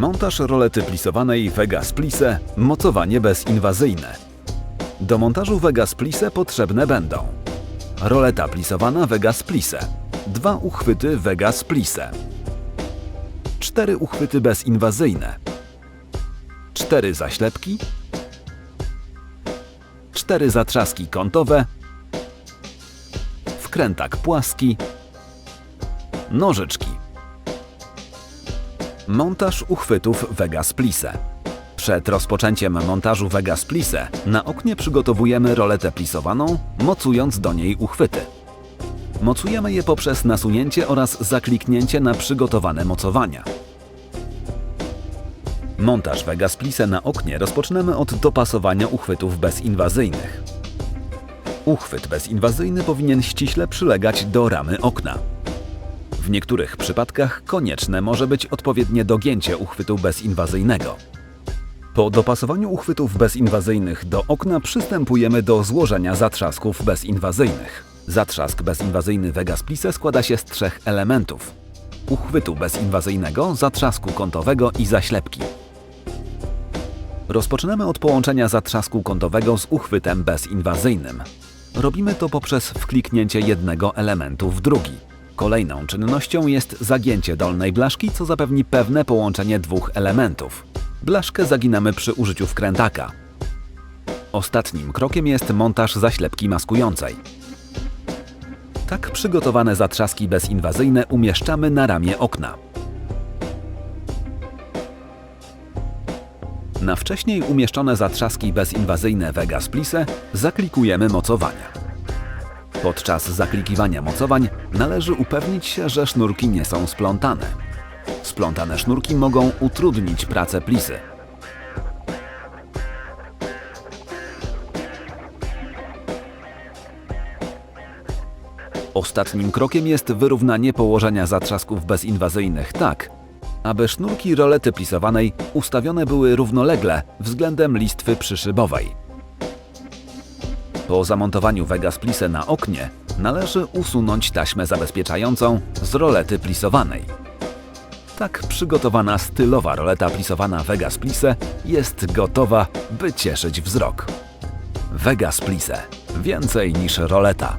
Montaż rolety plisowanej Vegas Plise, mocowanie bezinwazyjne. Do montażu Vegas Plise potrzebne będą roleta plisowana Vegas Plise, dwa uchwyty Vegas Plise, cztery uchwyty bezinwazyjne, cztery zaślepki, cztery zatrzaski kątowe, wkrętak płaski, nożyczki. Montaż uchwytów Vegas Plise. Przed rozpoczęciem montażu Vegas Plise na oknie przygotowujemy roletę plisowaną, mocując do niej uchwyty. Mocujemy je poprzez nasunięcie oraz zakliknięcie na przygotowane mocowania. Montaż Vegas Plise na oknie rozpoczynamy od dopasowania uchwytów bezinwazyjnych. Uchwyt bezinwazyjny powinien ściśle przylegać do ramy okna. W niektórych przypadkach konieczne może być odpowiednie dogięcie uchwytu bezinwazyjnego. Po dopasowaniu uchwytów bezinwazyjnych do okna przystępujemy do złożenia zatrzasków bezinwazyjnych. Zatrzask bezinwazyjny Vegas Plise składa się z trzech elementów. Uchwytu bezinwazyjnego, zatrzasku kątowego i zaślepki. Rozpoczynamy od połączenia zatrzasku kątowego z uchwytem bezinwazyjnym. Robimy to poprzez wkliknięcie jednego elementu w drugi. Kolejną czynnością jest zagięcie dolnej blaszki, co zapewni pewne połączenie dwóch elementów. Blaszkę zaginamy przy użyciu wkrętaka. Ostatnim krokiem jest montaż zaślepki maskującej. Tak przygotowane zatrzaski bezinwazyjne umieszczamy na ramię okna. Na wcześniej umieszczone zatrzaski bezinwazyjne Vegas Plise zaklikujemy mocowania. Podczas zaklikiwania mocowań należy upewnić się, że sznurki nie są splątane. Splątane sznurki mogą utrudnić pracę plisy. Ostatnim krokiem jest wyrównanie położenia zatrzasków bezinwazyjnych tak, aby sznurki rolety plisowanej ustawione były równolegle względem listwy przyszybowej. Po zamontowaniu Vegas Plise na oknie należy usunąć taśmę zabezpieczającą z rolety plisowanej. Tak przygotowana stylowa roleta plisowana Vegas Plise jest gotowa, by cieszyć wzrok. Vegas Plise. Więcej niż roleta.